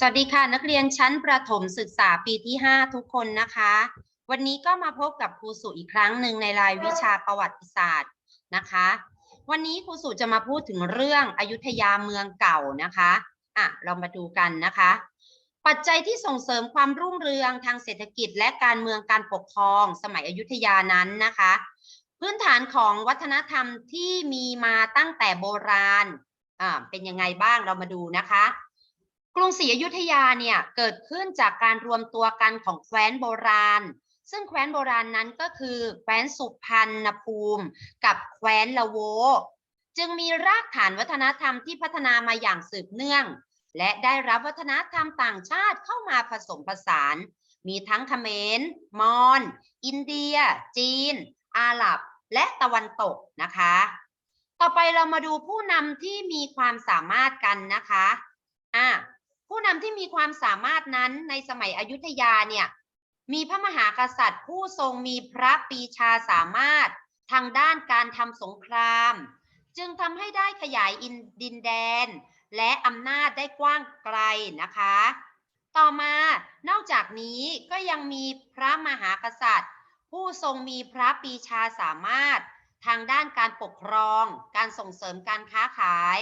สวัสดีค่ะ นักเรียนชั้นประถมศึกษาปีที่ 5 ทุกคนนะคะ วันนี้ก็มาพบกับครูสุอีกครั้งหนึ่งในรายวิชาประวัติศาสตร์นะคะ วันนี้ครูสุจะมาพูดถึงเรื่องอยุธยาเมืองเก่านะคะอะเรามาดูกันนะคะ ปัจจัยที่ส่งเสริมความรุ่งเรืองทางเศรษฐกิจและการเมืองการปกครอง สมัยอยุธยานั้นนะคะ พื้นฐานของวัฒนธรรมที่มีมาตั้งแต่โบราณอ่าเป็นยังไงบ้างเรามาดูนะคะ รุงศรีอยุธยาเนี่ยเกิดขึ้นจากการรวมตัวกันของแคว้นโบราณ ซึ่งแคว้นโบราณนั้นก็คือแคว้นสุพรรณภูมิ กับแคว้นละโว จึงมีรากฐานวัฒนธรรมที่พัฒนามาอย่างสืบเนื่อง และได้รับวัฒนธรรมต่างชาติเข้ามาผสมผสาน มีทั้งเขมร มอญ อินเดีย จีน อาหรับ และตะวันตกนะคะ ต่อไปเรามาดูผู้นำที่มีความสามารถกันนะคะ นำที่มีความสามารถนั้นในสมัยอยุธยาเนี่ยมีพระมหากษัตริย์ผู้ทรงมีพระปีชาสามารถทางด้านการทำสงคราม จึงทำให้ได้ขยายอินดินแดน และอำนาจได้กว้างไกลนะคะ ต่อมานอกจากนี้ก็ยังมีพระมหากษัตริย์ ผู้ทรงมีพระปีชาสามารถ ทางด้านการปกครอง การส่งเสริมการค้าขาย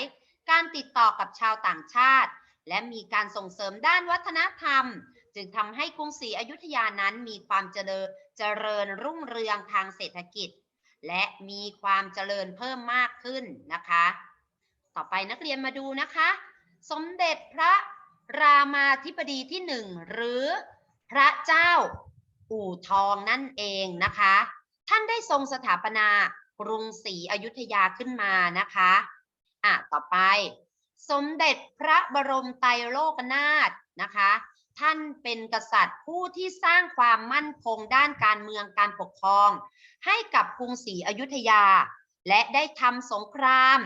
การติดต่อกับชาวต่างชาติ และมีการส่งเสริมด้านวัฒนธรรม จึงทำให้กรุงศรีอยุธยานั้นมีความเจริญเจริญรุ่งเรืองทางเศรษฐกิจ และมีความเจริญเพิ่มมากขึ้นนะคะ ต่อไปนักเรียนมาดูนะคะ สมเด็จพระรามาธิบดีที่หนึ่งหรือพระเจ้าอู่ทองนั่นเองนะคะ ท่านได้ทรงสถาปนากรุงศรีอยุธยาขึ้นมานะคะอะต่อไป สมเด็จพระบรมไตรโลกนาถนะคะ ท่านเป็นกษัตริย์ผู้ที่สร้างความมั่นคงด้านการเมืองการปกครอง ให้กับกรุงศรีอยุธยา และได้ทำสงคราม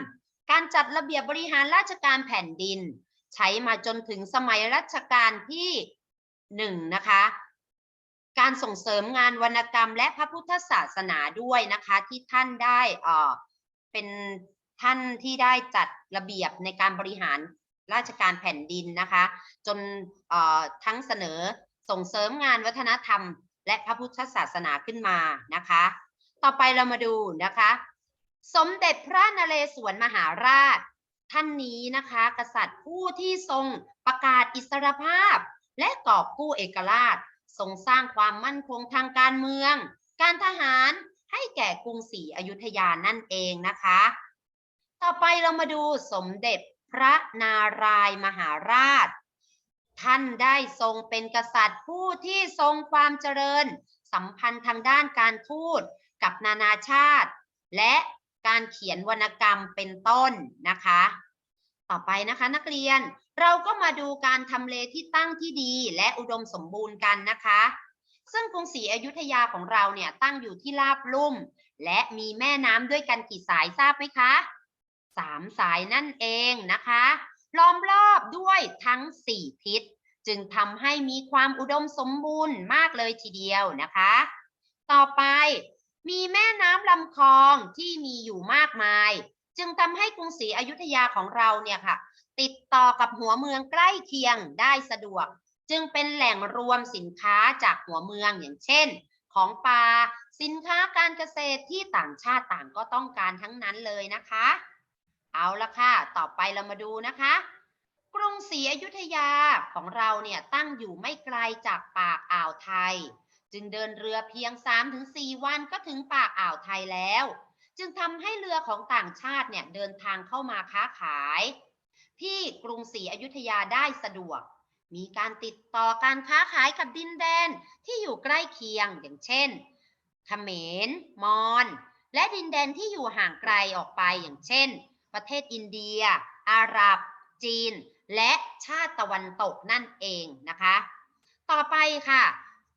การจัดระเบียบบริหารราชการแผ่นดิน ใช้มาจนถึงสมัยรัชกาลที่หนึ่งนะคะ การส่งเสริมงานวรรณกรรมและพระพุทธศาสนาด้วยนะคะ ที่ท่านได้เอ่อเป็น ท่านที่ได้จัดระเบียบในการบริหารราชการแผ่นดินนะคะ จนทั้งเสนอส่งเสริมงานวัฒนธรรม และพระพุทธศาสนาขึ้นมานะคะ ต่อไปเรามาดูนะคะ สมเด็จพระนเรศวรมหาราช ท่านนี้นะคะ กษัตริย์ผู้ที่ทรงประกาศอิสรภาพ และกอบกู้เอกราชทรงสร้างความมั่นคงทางการเมือง การทหารให้แก่กรุงศรีอยุธยานั่นเองนะคะ ต่อไปเรามาดูสมเด็จพระนารายณ์มหาราช ท่านได้ทรงเป็นกษัตริย์ผู้ที่ทรงความเจริญ สัมพันธ์ทางด้านการทูตกับนานาชาติ และการเขียนวรรณกรรมเป็นต้นนะคะ ต่อไปนะคะนักเรียนเราก็มาดูการทำเลที่ตั้งที่ดีและอุดมสมบูรณ์กันนะคะ ซึ่งกรุงศรีอยุธยาของเราเนี่ยตั้งอยู่ที่ราบลุ่ม และมีแม่น้ำด้วยกันกี่สายทราบไหมคะ สามสายนั่นเองนะคะล้อมรอบด้วยทั้งสี่ทิศ จึงทำให้มีความอุดมสมบูรณ์มากเลยทีเดียวนะคะ ต่อไปมีแม่น้ำลำคลองที่มีอยู่มากมาย จึงทำให้กรุงศรีอยุธยาของเราเนี่ยค่ะ ติดต่อกับหัวเมืองใกล้เคียงได้สะดวก จึงเป็นแหล่งรวมสินค้าจากหัวเมืองอย่างเช่น ของป่าสินค้าการเกษตรที่ต่างชาติต่างก็ต้องการทั้งนั้นเลยนะคะ เอาละค่ะ ต่อไปเรามาดูนะคะ กรุงศรีอยุธยาของเราเนี่ยตั้งอยู่ไม่ไกลจากปากอ่าวไทย จึงเดินเรือเพียง 3-4 วันก็ถึงปากอ่าวไทยแล้ว จึงทำให้เรือของต่างชาติเนี่ยเดินทางเข้ามาค้าขาย ที่กรุงศรีอยุธยาได้สะดวก มีการติดต่อการค้าขายกับดินแดนที่อยู่ใกล้เคียงอย่างเช่นเขมร มอญ และดินแดนที่อยู่ห่างไกลออกไปอย่างเช่น ประเทศอินเดีย อาหรับ จีน และชาติตะวันตกนั่นเองนะคะ ต่อไปค่ะ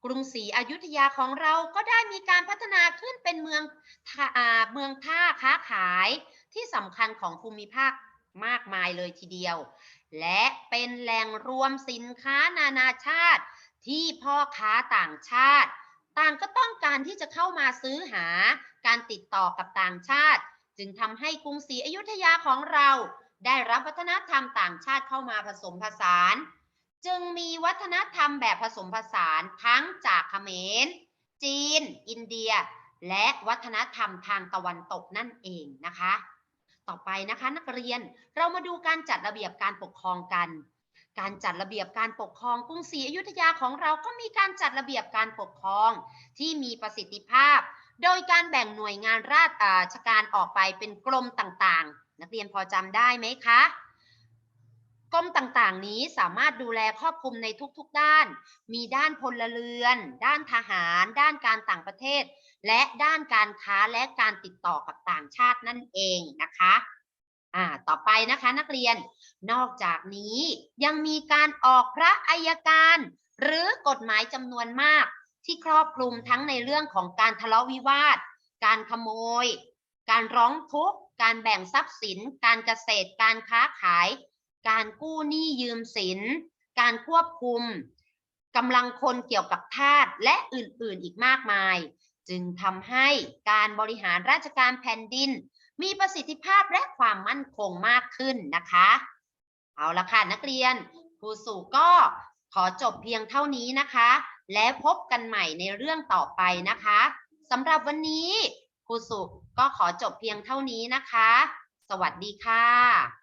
กรุงศรีอยุธยาของเราก็ได้มีการพัฒนาขึ้นเป็นเมืองเมืองท่าค้าขายที่สำคัญของภูมิภาคมากมายเลยทีเดียว และเป็นแหล่งรวมสินค้านานาชาติ ที่พ่อค้าต่างชาติ ต่างก็ต้องการที่จะเข้ามาซื้อหาการติดต่อกับต่างชาติ จึงทำให้กรุงศรีอยุธยาของเราได้รับวัฒนธรรมต่างชาติเข้ามาผสมผสาน จึงมีวัฒนธรรมแบบผสมผสานทั้งจากเขมร จีน อินเดีย และวัฒนธรรมทางตะวันตกนั่นเองนะคะ ต่อไปนะคะนักเรียนเรามาดูการจัดระเบียบการปกครองกัน การจัดระเบียบการปกครองกรุงศรีอยุธยาของเราก็มีการจัดระเบียบการปกครองที่มีประสิทธิภาพ โดยการแบ่งหน่วยงานราชการออกไปเป็นกรมต่างๆ นักเรียนพอจำได้ไหมคะกรมต่างๆ นี้สามารถดูแลครอบคลุมในทุกๆ ด้าน มีด้านพลเรือน ด้านทหาร ด้านการต่างประเทศ และด้านการค้าและการติดต่อกับต่างชาตินั่นเองนะคะ อ่า ต่อไปนะคะนักเรียน นอกจากนี้ยังมีการออกพระอัยการ หรือกฎหมายจำนวนมาก ที่ครอบคลุมทั้งในเรื่องของการทะเลาะวิวาท การขโมย การร้องทุกข์ การแบ่งทรัพย์สิน การเกษตร การค้าขาย การกู้หนี้ยืมสิน การควบคุมกำลังคนเกี่ยวกับทาสและอื่นๆอีกมากมาย จึงทำให้การบริหารราชการแผ่นดิน มีประสิทธิภาพและความมั่นคงมากขึ้นนะคะ เอาละค่ะนักเรียนครูสู่ก็ขอจบเพียงเท่านี้นะคะ และพบกันใหม่ในเรื่องต่อไปนะคะสำหรับวันนี้ครูสุก็ขอจบเพียงเท่านี้นะคะ สวัสดีค่ะ